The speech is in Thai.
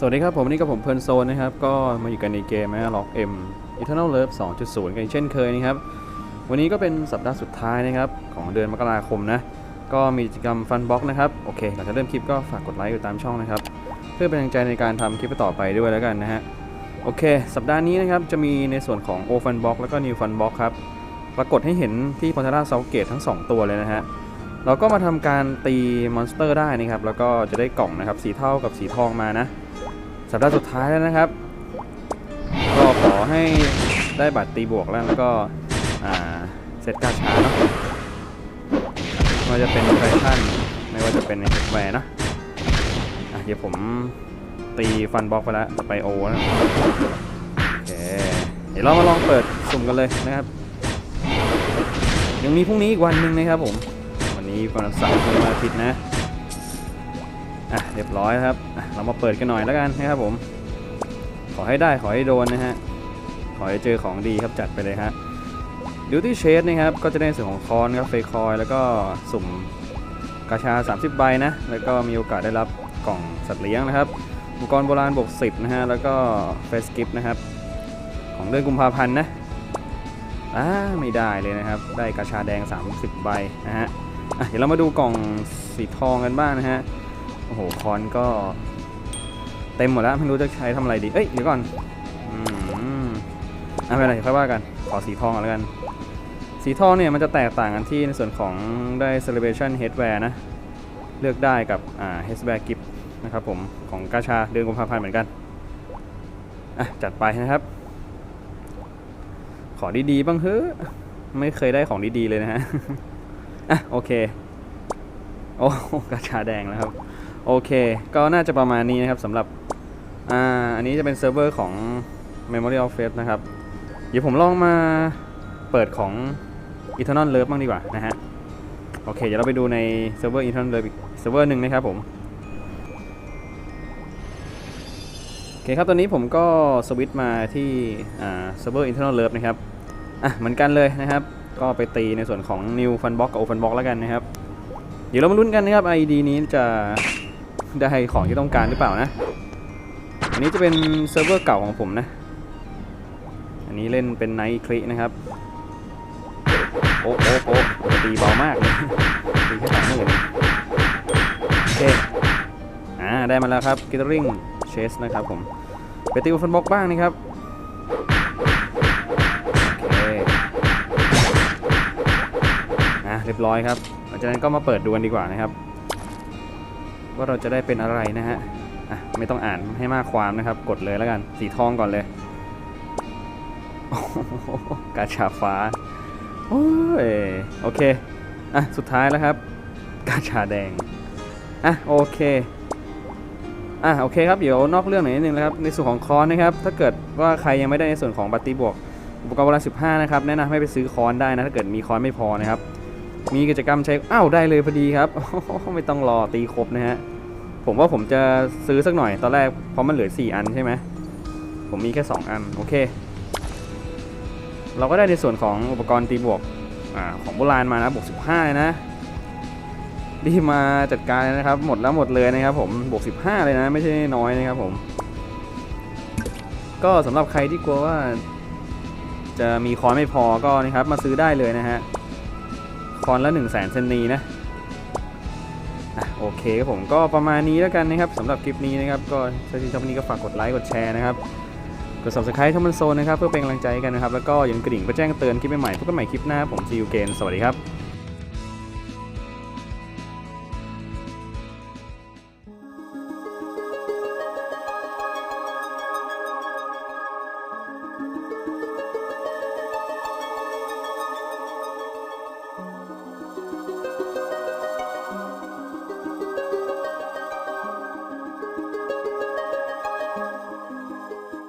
สวัสดีครับผมวันนี่กับผมเพลินโซนนะครับ ก็มาอยู่กันในเกมนะล็อกเอ็ม Eternal Love 2.0กันอีกเช่นเคยนะครับ วันนี้ก็เป็นสัปดาห์สุดท้ายนะครับ ของเดือนมกราคมนะ ก็มีกิจกรรมฟันบ็อกนะครับ โอเคหลังจากเริ่มคลิปก็ฝากกดไลค์กดตามช่องนะครับ เพื่อเป็นกำลังใจในการทำคลิปต่อไปด้วยแล้วกันนะฮะ โอเค สัปดาห์นี้นะครับ จะมีในส่วนของ O Fun Box แล้วก็ New Fun Box ครับ ปรากฏให้เห็นที่พอนทาราเซาเกตทั้ง 2 ตัวเลยนะฮะเราก็มาทำการตีมอนสเตอร์ได้นะครับแล้วก็จะได้กล่องนะครับสีเทากับสีทองมานะ สัปดาห์สุดท้ายแล้วนะครับ ก็ขอให้ได้บัตรตีบวกแล้วแล้วก็อ่าเซตกาชาเนาะไม่ว่าจะเป็นแฟชั่นไม่ว่าจะเป็นในเฮดแวร์นะเดี๋ยวผมตีฟันบล็อกไปแล้วไปโอนะโอเคเดี๋ยวเรามาลองเปิดสุ่มกันเลยนะครับ ยังมีพรุ่งนี้อีกวันหนึ่งนะครับผม วันนี้วันเสาร์วันอาทิตย์นะ อะเรียบร้อยครับ เรามาเปิดกันหน่อยแล้วกันนะครับผม ขอให้ได้ขอให้โดนนะฮะ ขอให้เจอของดีครับจัดไปเลยฮะดิวตี้เชดนะครับ ก็จะได้ส่วนของคอนครับเฟคคอย แล้วก็สุ่มกาชา 30 ใบนะ แล้วก็มีโอกาสได้รับกล่องสัตว์เลี้ยงนะครับ อุปกรณ์โบราณบวก10 นะฮะ แล้วก็เฟสกิฟนะครับ ของเดือนกุมภาพันธ์นะอ่าไม่ได้เลยนะครับ ได้กาชาแดง 30 ใบนะฮะอะเดี๋ยวเรามาดูกล่องสีทองกันบ้างนะฮะ โอ้โหคอนก็ เต็มหมดแล้วไม่รู้จะใช้ทำอะไรดี เอ้ยเดี๋ยวก่อนอืมอะไม่เป็นไรค่อยว่ากันขอสีทองก่อนแล้วกัน สีทองเนี่ยมันจะแตกต่างกันที่ในส่วนของได้ celebration headwear นะ เลือกได้กับอ่า headwear gift นะครับผมของกาชาเดือนกุมภาพันธ์เหมือนกันอะจัดไปนะครับ ขอดีๆบ้างเฮ้อไม่เคยได้ของดีๆเลยนะฮะอะโอเค โอ้กาชาแดงแล้วครับ โอเค ก็น่าจะประมาณนี้นะครับสำหรับ อ่า อันนี้จะเป็นเซิร์ฟเวอร์ของ Memory of Faith นะครับ เดี๋ยวผมลองมาเปิดของ Eternal Love บ้างดีกว่านะฮะ โอเค เดี๋ยวเราไปดูในเซิร์ฟเวอร์ Eternal Love อีกเซิร์ฟเวอร์หนึ่งนะครับผม โอเคครับ ตอนนี้ผมก็สวิตช์มาที่ อ่า เซิร์ฟเวอร์ Internal Love นะครับ อะ เหมือนกันเลยนะครับ ก็ไปตีในส่วนของ New Fun Box กับ Open Box แล้วกันนะครับ เดี๋ยวเรามาลุ้นกันนะครับ ID นี้จะ ได้ของที่ต้องการหรือเปล่านะ อันนี้จะเป็นเซิร์ฟเวอร์เก่าของผมนะ อันนี้เล่นเป็นไนท์คลินะครับ โอ้โอ้โอ้ตีเบามากเลยตีแค่สามหมื่นโอเค อ่า ได้มาแล้วครับ Gathering Chase นะครับผม ไปตีฟันบ็อกบ้างนะครับโอเคอะเรียบร้อยครับหลังจากนั้นก็มาเปิดดูกันดีกว่านะครับ ว่าเราจะได้เป็นอะไรนะฮะอะไม่ต้องอ่านให้มากความนะครับ กดเลยแล้วกัน สีทองก่อนเลยกาชาฟ้าโอ้ยโอเคอะสุดท้ายแล้วครับ กาชาแดงอะโอเคอะโอเคครับเดี๋ยวนอกเรื่องหน่อยนิดนึงนะครับในส่วนของคอนนะครับ ถ้าเกิดว่าใครยังไม่ได้ในส่วนของบัตตีบวกอุปกรณ์โบรา15 นะครับ แนะนำให้ไปซื้อคอนได้นะ ถ้าเกิดมีคอนไม่พอนะครับ มีกิจกรรมใช้อ้าวได้เลยพอดีครับไม่ต้องรอตีครบนะฮะผมว่าผมจะซื้อสักหน่อยตอนแรกเพราะมันเหลือ 4 อันใช่ไหมผมมีแค่ 2 อันโอเค เราก็ได้ในส่วนของอุปกรณ์ตีบวกอของโบราณมานะบวก 15เลยนะรีบมาจัดการนะครับ หมดแล้วหมดเลยนะครับผมบวก 15 เลยนะ ไม่ใช่น้อยนะครับผม ก็สำหรับใครที่กลัวว่า จะมีคอนไม่พอก็นะครับ มาซื้อได้เลยนะฮะ คอนละ1 0 0 0 0แสนเซนนีนะอะโอเคครับผมก็ประมาณนี้แล้วกันนะครับสำหรับคลิปนี้นะครับ ก็ถ้าที่ชอบนี้ก็ฝากกดไลค์กดแชร์นะครับกด subscribe ช่องมันโซนนะครับ เพื่อเป็นกำลังใจกันนะครับ แล้วก็อย่าลืมกระดิ่งเพื่อแจ้งเตือนคลิปใหม่ๆพบกันใหม่คลิปหน้าผมซีอูเกนสวัสดีครับ